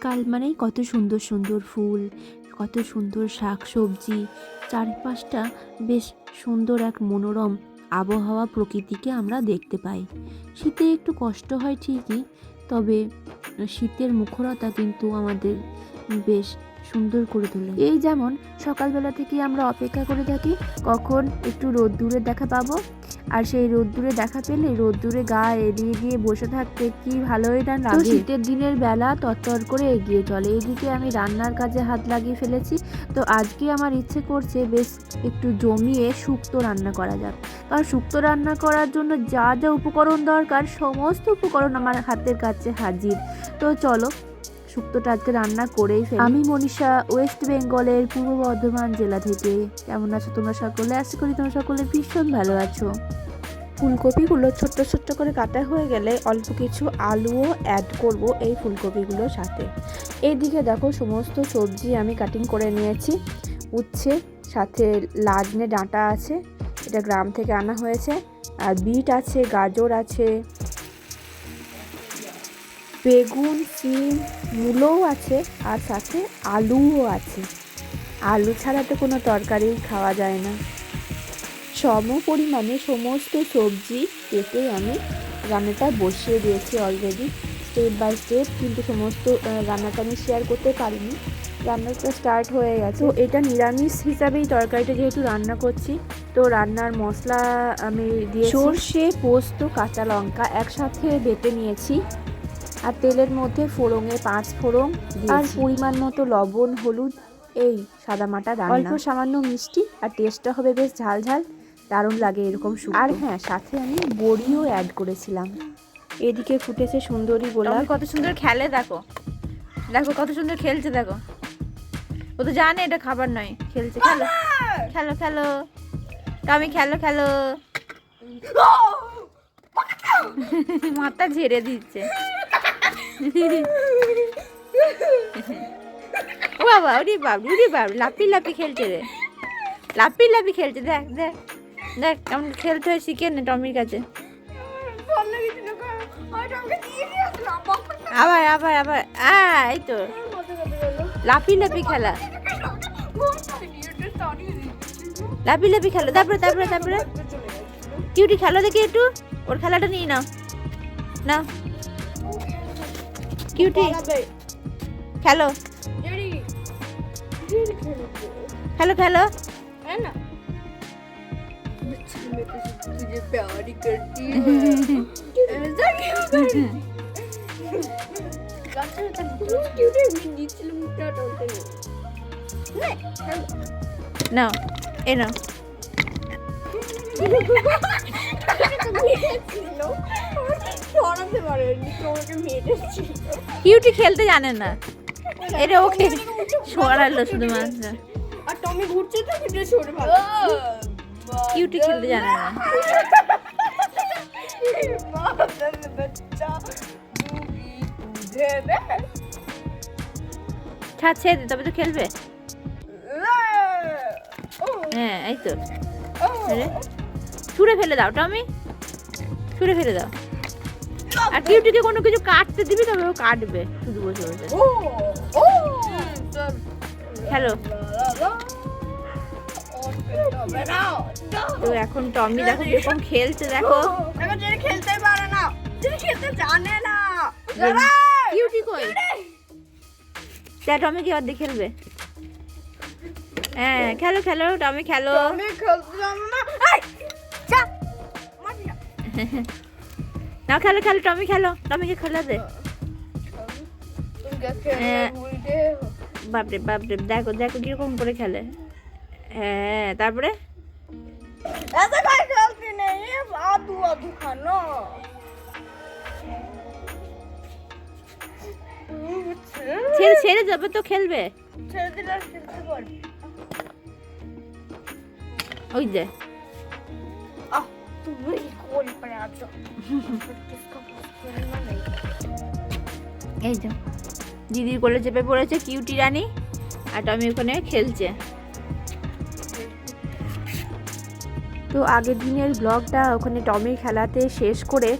শীতকাল মানেই কত সুন্দর সুন্দর ফুল, কত সুন্দর শাক সবজি চারপাশটা বেশ সুন্দর এক মনোরম আবহাওয়া প্রকৃতিকে আমরা দেখতে পাই। শীতে একটু কষ্ট হয় ঠিকই, তবে শীতের মুখরতা কিন্তু আমাদের বেশ সুন্দর করে তোলে। এই যেমন সকালবেলা থেকে আমরা অপেক্ষা করে থাকি কখন একটু রোদ্দুরের দেখা পাবো। আর সেই রোদ্দুরে দেখা পেলে রোদ্দুরে গা এড়িয়ে দিয়ে বসে থাকতে কি ভালোই না লাগে? শীতের দিনের বেলা তরতর করে এগিয়ে চলে। এদিকে আমি রান্নার কাজে হাত লাগিয়ে ফেলেছি। তো আজকে আমার ইচ্ছে করছে বেশ একটু জমিয়ে শুক্তো রান্না করা যাক। কারণ শুক্তো রান্না করার জন্য যা যা উপকরণ দরকার সমস্ত উপকরণ আমার হাতের কাছে হাজির। তো চলো শুক্তোটা আজকে রান্না করেই ফেলি। আমি মনীষা ওয়েস্ট বেঙ্গলের পূর্ব বর্ধমান জেলা থেকে। কেমন আছো তোমরা সকলে? আশা করি তোমরা সকলে ভীষণ ভালো আছো। ফুলকপিগুলো ছোট্ট ছোট্ট করে কাটা হয়ে গেলে অল্প কিছু আলুও অ্যাড করব এই ফুলকপিগুলোর সাথে। এইদিকে দেখো সমস্ত সবজি আমি কাটিং করে নিয়েছি। উচ্ছে, সাথে লাজনে ডাঁটা আছে। এটা গ্রাম থেকে আনা হয়েছে। আর বিট আছে, গাজর আছে বেগুন, সিম, মূলও আছে আর সাথে আলুও আছে। আলু ছাড়া তো কোনো তরকারি খাওয়া যায় না। সম পরিমাণে সমস্ত সবজি কেটে আমি রান্নাটা বসিয়ে দিয়েছি অলরেডি স্টেপ বাই স্টেপ কিন্তু সমস্ত রান্নাটা আমি শেয়ার করতে পারিনি। রান্নাটা স্টার্ট হয়ে গেছে। তো এটা নিরামিষ হিসাবেই তরকারিটা যেহেতু রান্না করছি, তো রান্নার মশলা আমি দিয়ে সর্ষে, পোস্ত, কাঁচা লঙ্কা একসাথে বেটে নিয়েছি। আর তেলের মধ্যে ফোড়ঙে পাঁচ ফোড়ং আর পরিমাণ মতো লবণ হলুদ এই সাদামাটা রান্না। অল্প সামান্য মিষ্টি আর টেস্টটা হবে বেশ ঝাল ঝাল দারুণ লাগে এরকম আর হ্যাঁ সাথে আমি বড়িও অ্যাড করেছিলাম। এদিকে ফুটেছে সুন্দরী গোলাপ। কত সুন্দর খেলে দেখো। দেখো কত সুন্দর খেলছে দেখো। ও তো জানে এটা খাবার নয় খেলছে। খেলো খেলো খেলো। টমি খেলো খেলো। মাথা ঝেড়ে দিচ্ছে। ও বাবা ওরে বাবু ওরে বাবু লাপি লাপি খেলছে রে। লাপি লাপি খেলছে, দেখ দেখ দেখ, কেমন খেলতে হয়, শিখে নে টমির কাছে। আবার আবার আবার এই তো। লাফি লাফি খেলা। লাফি লাফি খেলো, তারপরে তারপরে তারপরে। কিউটি খেলো দেখি একটু, ওর খেলাটা নিয়ে নাও। নাও। কিউটি খেলো খেলো খেলো নাও এ নাও ইউটি খেলতে জানে না। এটা ওকে সরালো শুধুমাত্র। আর টমি ঘুরছে তো ভিডিও সরে ভালো কিউটি খেলতে জানে না। ছাদ ছেড়ে দে, তবে তো খেলবে। হ্যাঁ এই তো। ছুঁড়ে ফেলে দাও টমি। ছুঁড়ে ফেলে দাও। আর কিউটিকে কোনো কিছু কাটতে দিবি তবে ও কাটবে শুধু বসে বসে। খেলো তো এখন টমি দেখো কীরকম খেলছে দেখো। যে খেলতে পারে না যে খেলতে জানে না কিউটি কই? যা টমি কি অর্ধেক খেলবে। হ্যাঁ খেলো খেলো টমি খেলো। আমি খেলতে জানো না না খেলো খেলো টমি খেলো টমিকে খেলা দে। হ্যাঁ। বাপরে বাপরে দেখো দেখো কীরকম করে খেলে। হ্যাঁ তারপরে? ছেড়ে ছেড়ে যাবে তো খেলবে। ওই যে। আচ্ছা। এই যে দিদির কোলে চেপে পড়েছে কিউটি রানী আর টমি ওখানে খেলছে। তো আগের দিনের ব্লগটা ওখানে টমির খেলাতে শেষ করে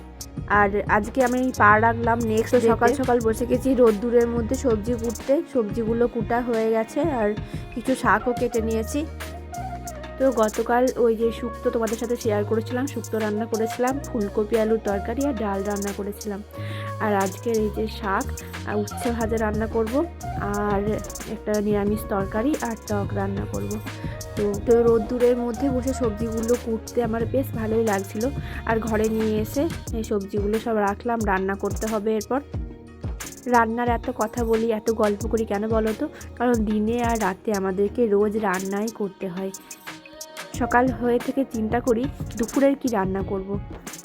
আর আজকে আমি পা রাখলাম নেক্সট সকাল সকাল বসে গেছি রোদ্দুরের মধ্যে সবজি কুটতে সবজিগুলো কুটা হয়ে গেছে আর কিছু শাকও কেটে নিয়েছি। তো গতকাল ওই যে শুক্তো তোমাদের সাথে শেয়ার করেছিলাম, শুক্তো রান্না করেছিলাম, ফুলকপি, আলুর তরকারি আর ডাল রান্না করেছিলাম। আর আজকের এই যে শাক, আর উচ্ছে ভাজা রান্না করব, আর একটা নিরামিষ তরকারি আর টক রান্না করব। তো তো রোদ্দুরের মধ্যে বসে সবজিগুলো কুটতে আমার বেশ ভালোই লাগছিল। আর ঘরে নিয়ে এসে এই সবজিগুলো সব রাখলাম, রান্না করতে হবে এরপর। রান্নার এত কথা বলি, এত গল্প করি কেন বলো তো? কারণ দিনে আর রাতে আমাদেরকে রোজ রান্নাই করতে হয়। সকাল হয়ে থেকে চিন্তা করি দুপুরের কি রান্না করব।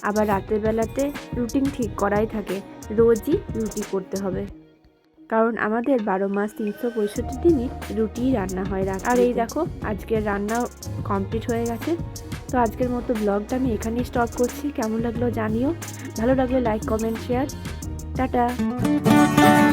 আবার রাতের বেলাতে রুটিন ঠিক করাই থাকে রোজই রুটি করতে হবে। কারণ আমাদের বারো মাস তিনশো পঁয়ষট্টি দিনই রুটিই রান্না হয় রাত আর এই দেখো আজকের রান্না কমপ্লিট হয়ে গেছে। তো আজকের মতো ব্লগটা আমি এখানেই স্টপ করছি। কেমন লাগল জানিও। ভালো লাগলে লাইক কমেন্ট শেয়ার টাটা।